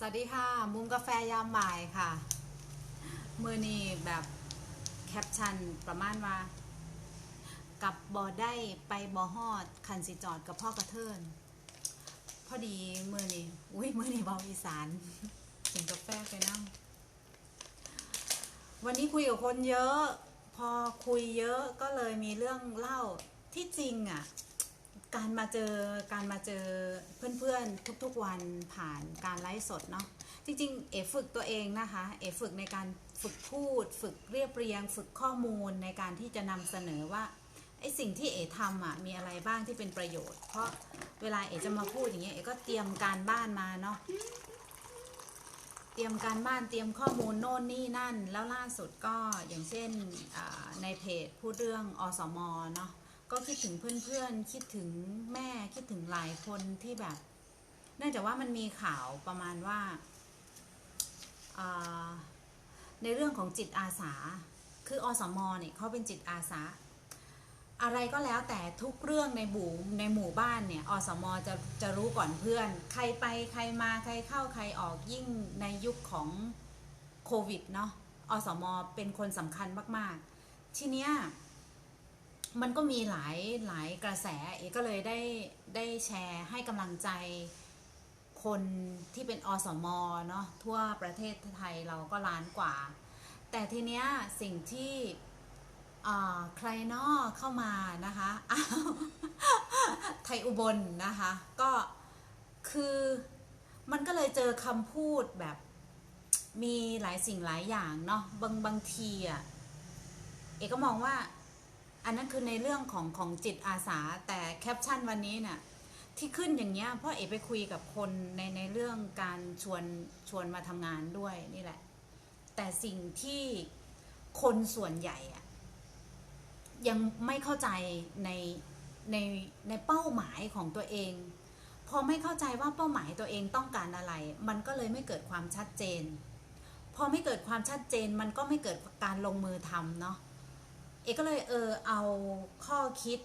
สวัสดีค่ะ มุมกาแฟยามบ่ายค่ะ มือนี้แบบแคปชั่นประมาณว่า กับบอได้ไปบอฮอดคันสิจอดกับพ่อกระเทิน พอดีมือนี้อุ้ยมือนี้เบาอีสานกินกาแฟไปนั่งวันนี้คุยกับคนเยอะ พอคุยเยอะก็เลยมีเรื่องเล่าที่จริงอะ การมาเจอการมาเจอเพื่อนๆทุกๆวันผ่านการไลฟ์สดเนาะจริงๆ เอฝึกตัวเองนะคะ เอฝึกในการฝึกพูด ฝึกเรียบเรียง ฝึกข้อมูลในการที่จะนำเสนอว่าไอสิ่งที่เอทำอะมีอะไรบ้างที่เป็นประโยชน์ เพราะเวลาเอจะมาพูดอย่างเงี้ยเอก็เตรียมการบ้านมาเนาะเตรียมการบ้านเตรียมข้อมูลโน่นนี่นั่น แล้วล่าสุดก็อย่างเช่นในเพจพูดเรื่องอสมเนาะ ก็คิดถึงเพื่อนๆ คิดถึงแม่คิดถึงหลายคนที่แบบ เนื่องจากว่ามันมีข่าวประมาณว่าาในเรื่องของจิตอาสา คืออสมอเนี่ยเขาเป็นจิตอาสา อะไรก็แล้วแต่ทุกเรื่องในหมู่ในหมู่บ้านเนี่ยอสมอจะจะรู้ก่อนเพื่อน ใครไปใครมาใครเข้าใครออกยิ่งในยุคของโควิดเนาะอสมอเป็นคนสำคัญมาก ๆ ทีเนี้ย มันก็มีหลายหลายกระแสเอกก็เลยได้ได้แชร์ให้กำลังใจคนที่เป็นอสมเนาะทั่วประเทศไทยเราก็ล้านกว่า แต่ทีเนี้ยสิ่งที่อ่าใครนอเข้ามานะคะอ้าวไทยอุบลนะคะ ก็คือมันก็เลยเจอคำพูดแบบมีหลายสิ่งหลายอย่างเนาะบางบางทีอะเอกก็มองว่า อันนั้นคือในเรื่องของของจิตอาสาแต่แคปชั่นวันนี้เนี่ยที่ขึ้นอย่างเงี้ยเพราะเอกไปคุยกับคนในในเรื่องการชวนชวนมาทำงานด้วยนี่แหละ แต่สิ่งที่คนส่วนใหญ่อะยังไม่เข้าใจในในในเป้าหมายของตัวเอง พอไม่เข้าใจว่าเป้าหมายตัวเองต้องการอะไร มันก็เลยไม่เกิดความชัดเจน พอไม่เกิดความชัดเจนมันก็ไม่เกิดการลงมือทำเนาะ เอกก็เลยเออเอาข้อคิด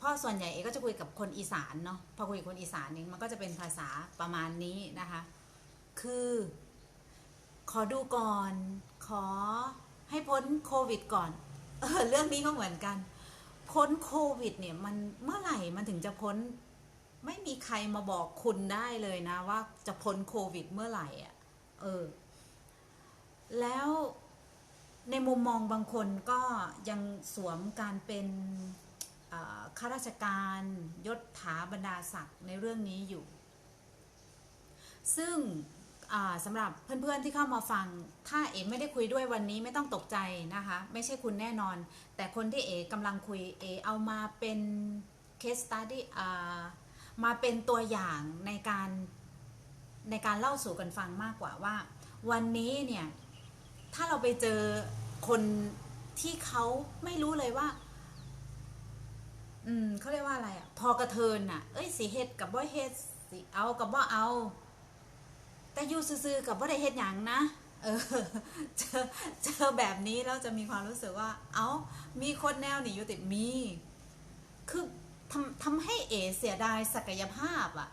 พราะส่วนใหญ่เอกก็จะคุยกับคนอีสานเนาะพอคุยกับคนอีสานนี่มันก็จะเป็นภาษาประมาณนี้นะคะ คือ ขอดูก่อน ขอให้พ้นโควิดก่อนเออเรื่องนี้ก็เหมือนกัน พ้นโควิด เนี่ยมันเมื่อไหร่มันถึงจะพ้น ไม่มีใครมาบอกคุณได้เลยนะ ว่าจะพ้นโควิดเมื่อไหร่อะเออ แล้ว ในมุมมองบางคนก็ยังสวมการเป็นข้าราชการยศถาบรรดาศักดิ์ในเรื่องนี้อยู่ ซึ่งสำหรับเพื่อนๆที่เข้ามาฟัง ถ้าเอ๋ไม่ได้คุยด้วยวันนี้ไม่ต้องตกใจนะคะ ไม่ใช่คุณแน่นอน แต่คนที่เอ๋กำลังคุยเอ๋เอามาเป็น case study อ่ามาเป็นตัวอย่างในการในการเล่าสู่กันฟังมากกว่าว่า วันนี้เนี่ย ถ้าเราไปเจอคนที่เขาไม่รู้เลยว่า อืมเขาเรียกว่าอะไรอะ พอกระเทินอะ เอ้ยสีเฮ็ดกับว่เฮ็ดสีเอากับว่เอา แต่อยู่ซื่อๆกับว่ได้เฮ็ดหยังนะเออเจอเจอแบบนี้แล้วจะมีความรู้สึกว่า เอา้า มีคนแนวหนีอยู่ติดมี คือทำทำให้เอเสียดายศักยภาพอะ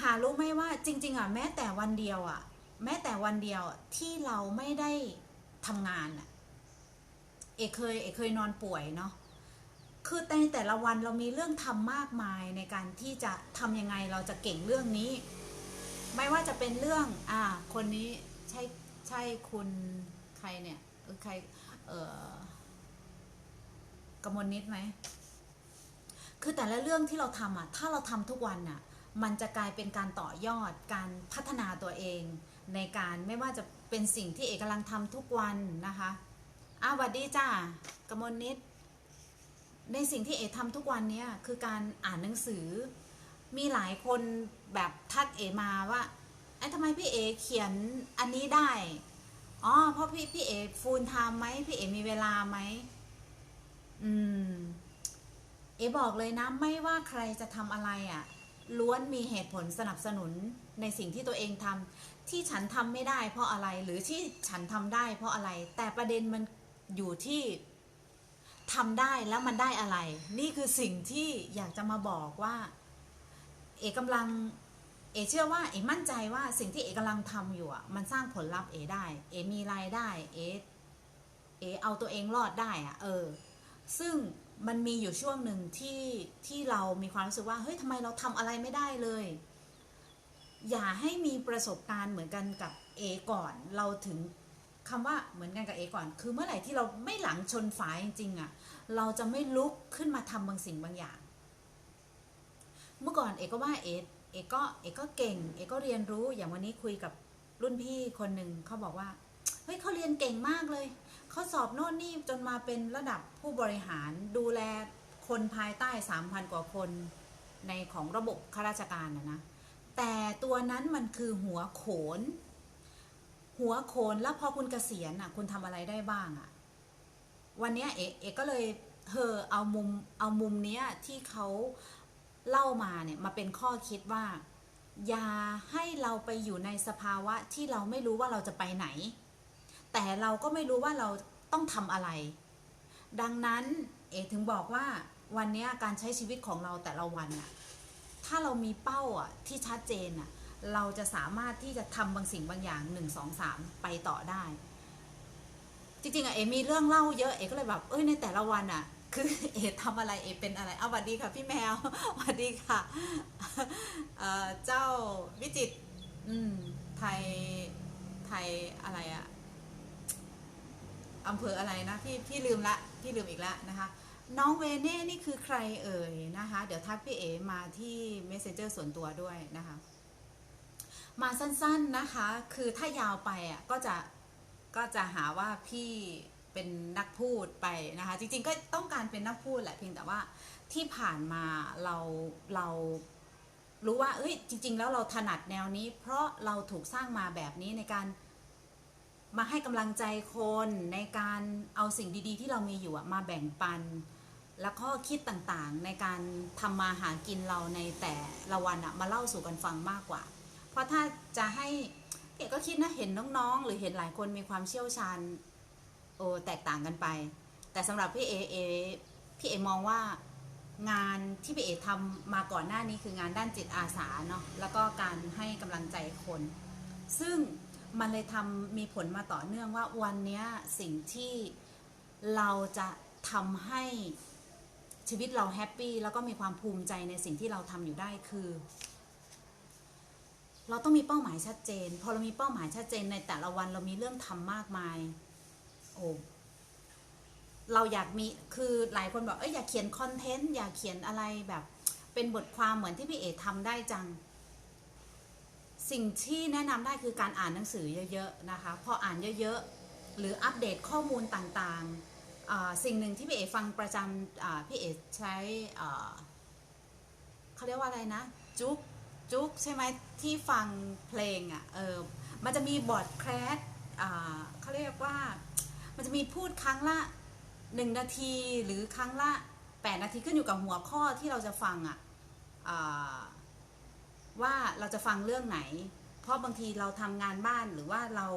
หารู้ไหมว่าจริง ๆ อะ แม้แต่วันเดียวอะ แม้แต่วันเดียวที่เราไม่ได้ทำงานอะเอกเคยเอกเคยนอนป่วยเนาะคือในแต่ละวันเรามีเรื่องทำมากมายในการที่จะทำยังไงเราจะเก่งเรื่องนี้ ไม่ว่าจะเป็นเรื่อง อ่า คนนี้ใช่ใช่คุณใครเนี่ยเออใคร เออกมลนิดไหมคือแต่ละเรื่องที่เราทำอะ ถ้าเราทำทุกวันอะ มันจะกลายเป็นการต่อยอดการพัฒนาตัวเอง ในการไม่ว่าจะเป็นสิ่งที่เอกกำลังทำทุกวันนะคะอ้าวสวัสดีจ้ากมลนิด ในสิ่งที่เอกทำทุกวันเนี้ยคือการอ่านหนังสือ มีหลายคนแบบทักเอมาว่าไอ้ทำไมพี่เอเขียนอันนี้ได้อ๋อเพราะพี่พี่เอฟูลไทม์ไหมพี่เอมีเวลาไหมอืม เอบอกเลยนะ ไม่ว่าใครจะทำอะไรอะ่ะ ล้วนมีเหตุผลสนับสนุนในสิ่งที่ตัวเองทำที่ฉันทำไม่ได้เพราะอะไรหรือที่ฉันทำได้เพราะอะไร แต่ประเด็นมันอยู่ที่ทำได้แล้วมันได้อะไร นี่คือสิ่งที่อยากจะมาบอกว่า เอกกำลังเอเชื่อว่าเอมั่นใจว่าสิ่งที่เอกำลังทำอยู่อะมันสร้างผลลัพธ์เอได้ เอมีรายได้เอเอเอาตัวเองรอดได้อะเออ ซึ่ง มันมีอยู่ช่วงหนึ่งที่ที่เรามีความรู้สึกว่าเฮ้ยทำไมเราทำอะไรไม่ได้เลย อย่าให้มีประสบการณ์เหมือนกันกับเอก่อน เราถึงคำว่าเหมือนกันกับเอก่อน คือเมื่อไหร่ที่เราไม่หลังชนฝายจริงๆอะ เราจะไม่ลุกขึ้นมาทำบางสิ่งบางอย่าง เมื่อก่อนเอก็ว่าเอเอกก็เอกก็เก่ง เอกก็เรียนรู้อย่างวันนี้คุยกับรุ่นพี่คนหนึ่งเขาบอกว่า เฮ้ยเขาเรียนเก่งมากเลย เขาสอบโน่นนี่จนมาเป็นระดับผู้บริหารดูแลคนภายใต้สามพันกว่าคนในของระบบข้าราชการนะนะ แต่ตัวนั้นมันคือหัวโขน หัวโขนแล้วพอคุณเกษียณอะ คุณทำอะไรได้บ้างอะ วันนี้เอกเอกก็เลยเธอเอามุมเอามุมเนี้ยที่เขาเล่ามาเนี่ยมาเป็นข้อคิดว่า อย่าให้เราไปอยู่ในสภาวะที่เราไม่รู้ว่าเราจะไปไหน แต่เราก็ไม่รู้ว่าเราต้องทำอะไร ดังนั้นเอถึงบอกว่าวันนี้การใช้ชีวิตของเราแต่ละวันอะถ้าเรามีเป้าอะที่ชัดเจนอะเราจะสามารถที่จะทำบางสิ่งบางอย่างหนึ่งสองสามไปต่อได้ จริงๆอะเอมีเรื่องเล่าเยอะเอก็เลยแบบเอ้ยในแต่ละวันอะคือเอทำอะไรเอเป็นอะไรเอาสวัสดีค่ะพี่แมวสวัสดีค่ะเเจ้าวิจิตอืมไทยไทยอะไรอะ อำเภออะไรนะพี่พี่ลืมละพี่ลืมอีกล้วนะคะ น้องเวเน่นี่คือใครเอ่ยนะคะ เดี๋ยวทักพี่เอมาที่ Messenger ส่วนตัวด้วยนะคะ มาสั้นๆนะคะ คือถ้ายาวไปอะก็จะก็จะหาว่าพี่เป็นนักพูดไปนะคะ จริงๆก็ต้องการเป็นนักพูดแหละเพียงแต่ว่าที่ผ่านมาเราเรารู้ว่าเอ้ยจริง ๆ แล้วเราถนัดแนวนี้ เพราะเราถูกสร้างมาแบบนี้ในการ มาให้กำลังใจคนในการเอาสิ่งดีๆ ที่เรามีอยู่มาแบ่งปัน แล้วข้อคิดต่างๆ ในการทำมาหากินเราในแต่ละวันมาเล่าสู่กันฟังมากกว่า เพราะถ้าจะให้เอกก็คิดนะเห็นน้องๆ หรือเห็นหลายคนมีความเชี่ยวชาญโอ้แตกต่างกันไป แต่สำหรับพี่เอเอพี่เอมองว่างานที่พี่เอทำมาก่อนหน้านี้คืองานด้านจิตอาสาเนาะแล้วก็การให้กำลังใจคน ซึ่ง มันเลยทำมีผลมาต่อเนื่องว่าวันนี้สิ่งที่เราจะทำให้ชีวิตเราแฮปปี้แล้วก็มีความภูมิใจในสิ่งที่เราทำอยู่ได้คือ เราต้องมีเป้าหมายชัดเจน พอเรามีเป้าหมายชัดเจนในแต่ละวันเรามีเรื่องทำมากมาย โอ้เราอยากมีคือหลายคนบอกเอ้ยอยากเขียนคอนเทนต์อยากเขียนอะไรแบบ เป็นบทความเหมือนที่พี่เอ๋ทำได้จัง สิ่งที่แนะนำได้คือการอ่านหนังสือเยอะๆนะคะ พออ่านเยอะๆ หรืออัปเดตข้อมูลต่างๆ สิ่งหนึ่งที่พี่เอฟังประจำพี่เอใช้เขาเรียกว่าอะไรนะ จุ๊กจุ๊กใช่ไหมที่ฟังเพลงอะเออมันจะมีบอร์ดแคสเขาเรียกว่ามันจะมีพูดครั้งละหนึ่งนาทีหรือครั้งละแปดนาทีขึ้นอยู่กับหัวข้อที่เราจะฟังอะอ่า ว่าเราจะฟังเรื่องไหน เพราะบางทีเราทำงานบ้านหรือว่าเรา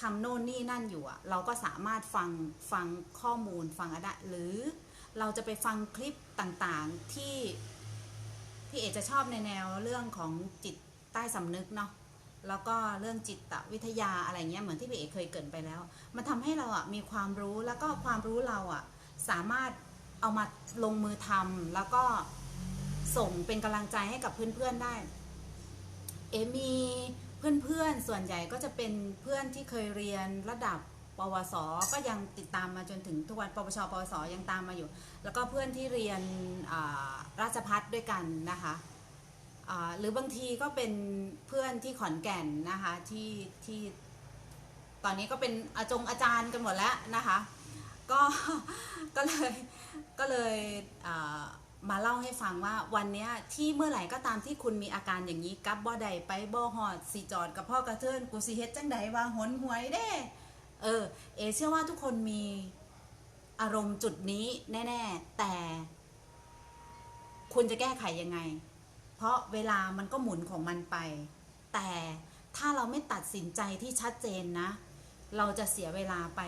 ทำโน่นนี่นั่นอยู่อะเราก็สามารถฟังฟังข้อมูลฟังอะไรหรือเราจะไปฟังคลิปต่างๆที่ที่เอกจะชอบในแนวเรื่องของจิตใต้สำนึกเนาะแล้วก็เรื่องจิตวิทยาอะไรเงี้ยเหมือนที่พี่เอกเคยเกินไปแล้ว มันทำให้เราอะมีความรู้แล้วก็ความรู้เราอะสามารถเอามาลงมือทำแล้วก็ ส่งเป็นกำลังใจให้กับเพื่อนๆได้ เอมีเพื่อนๆส่วนใหญ่ก็จะเป็นเพื่อนที่เคยเรียนระดับปวส ก็ยังติดตามมาจนถึงทุกวันปวชปวส ยังตามมาอยู่ แล้วก็เพื่อนที่เรียนราชพัฒด้วยกันนะคะหรือบางทีก็เป็นเพื่อนที่ขอนแก่นนะคะที่ที่ตอนนี้ก็เป็นอาจงอาจารย์กันหมดแล้วนะคะ ก็ก็เลยก็เลย มาเล่าให้ฟังว่าวันนี้ที่เมื่อไหร่ก็ตามที่คุณมีอาการอย่างนี้กับบ่ใดไปบ่หอดสีจอดกับพ่อกระเทินกูสิเฮ็ดจังใดว่าหนหวยเด้เออ เอเชื่อว่าทุกคนมีอารมณ์จุดนี้แน่ ๆ แต่ คุณจะแก้ไขยังไง เพราะเวลามันก็หมุนของมันไป แต่ถ้าเราไม่ตัดสินใจที่ชัดเจนนะ เราจะเสียเวลาไป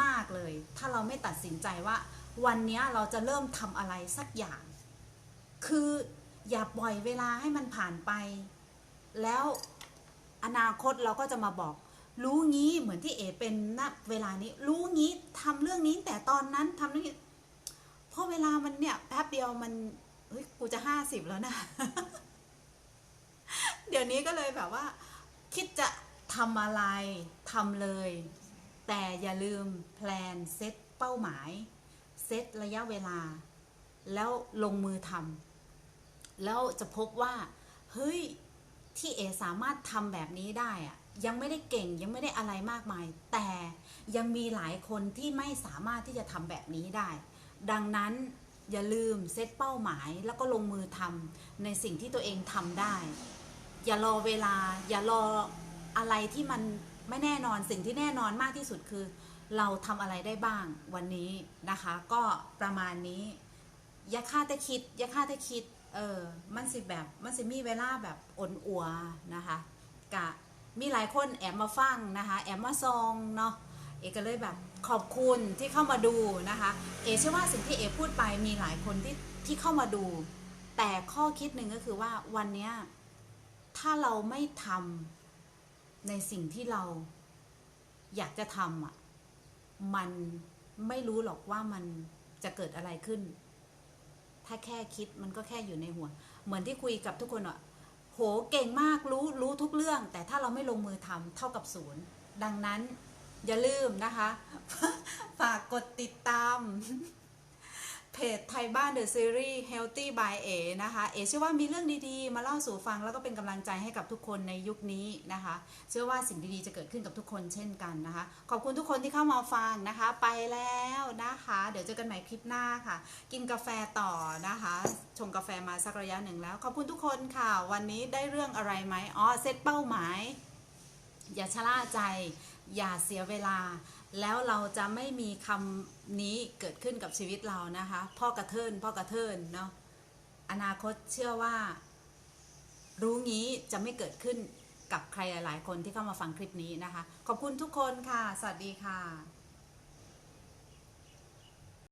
มาก ๆเลย ถ้าเราไม่ตัดสินใจว่า วันนี้เราจะเริ่มทำอะไรสักอย่าง คืออย่าปล่อยเวลาให้มันผ่านไป แล้วอนาคตเราก็จะมาบอก รู้งี้เหมือนที่เอเป็นณเวลานี้ รู้งี้ทำเรื่องนี้แต่ตอนนั้นทำเรื่องนี้เพราะเวลามันเนี่ยแป๊บเดียวมันเฮ้ยกูจะห้าสิบแล้วนะ เดี๋ยวนี้ก็เลยแบบว่า คิดจะทำอะไรทำเลย แต่อย่าลืมแพลนเซตเป้าหมาย ซตระยะเวลา แล้วลงมือทำแล้วจะพบว่า เฮ้ย ที่เอสามารถทำแบบนี้ได้อะยังไม่ได้เก่งยังไม่ได้อะไรมากมาย แต่ยังมีหลายคนที่ไม่สามารถที่จะทำแบบนี้ได้ ดังนั้นอย่าลืมเซตเป้าหมายแล้วก็ลงมือทำในสิ่งที่ตัวเองทำได้ อย่ารอเวลา อย่ารออะไรที่มันไม่แน่นอนสิ่งที่แน่นอนมากที่สุดคือ เราทำอะไรได้บ้างวันนี้นะคะ ก็ประมาณนี้อย่าฆ่าแต่คิดอย่าฆ่าแต่คิดเออมันสิแบบมันสิมีเวลาแบบอ่อนอัวนะคะกะมีหลายคนแอบมาฟังนะคะ แอบมาซองเนาะเอก็เลยแบบขอบคุณที่เข้ามาดูนะคะ เอเชื่อว่าสิ่งที่เอพูดไปมีหลายคนที่ที่เข้ามาดู แต่ข้อคิดหนึ่งก็คือว่าวันนี้ถ้าเราไม่ทำในสิ่งที่เราอยากจะทำอะ มันไม่รู้หรอกว่ามันจะเกิดอะไรขึ้น ถ้าแค่คิดมันก็แค่อยู่ในหัว เหมือนที่คุยกับทุกคนอะโหเก่งมากรู้รู้ทุกเรื่อง แต่ถ้าเราไม่ลงมือทำเท่ากับศูนย์ ดังนั้นอย่าลืมนะคะ ฝากกดติดตาม จไทยบ้านเดอะซีรีส์ Healthy by เอนะคะ เอเชื่อว่ามีเรื่องดีๆ มาเล่าสู่ฟังแล้วก็เป็นกำลังใจให้กับทุกคนในยุคนี้นะคะ เชื่อว่าสิ่งดีๆ จะเกิดขึ้นกับทุกคนเช่นกันนะคะ ขอบคุณทุกคนที่เข้ามาฟังนะคะ ไปแล้วนะคะ เดี๋ยวเจอกันใหม่คลิปหน้าค่ะ กินกาแฟต่อนะคะ ชงกาแฟมาสักระยะหนึ่งแล้ว ขอบคุณทุกคนค่ะ วันนี้ได้เรื่องอะไรไหมอ๋อเซตเป้าหมาย อย่าชะล่าใจ อย่าเสียเวลา แล้วเราจะไม่มีคำนี้เกิดขึ้นกับชีวิตเรานะคะ พ่อกระเทินพ่อกระเทินเนาะอนาคตเชื่อว่า รู้งี้จะไม่เกิดขึ้นกับใครหลาย ๆ คนที่เข้ามาฟังคลิปนี้นะคะ ขอบคุณทุกคนค่ะ สวัสดีค่ะ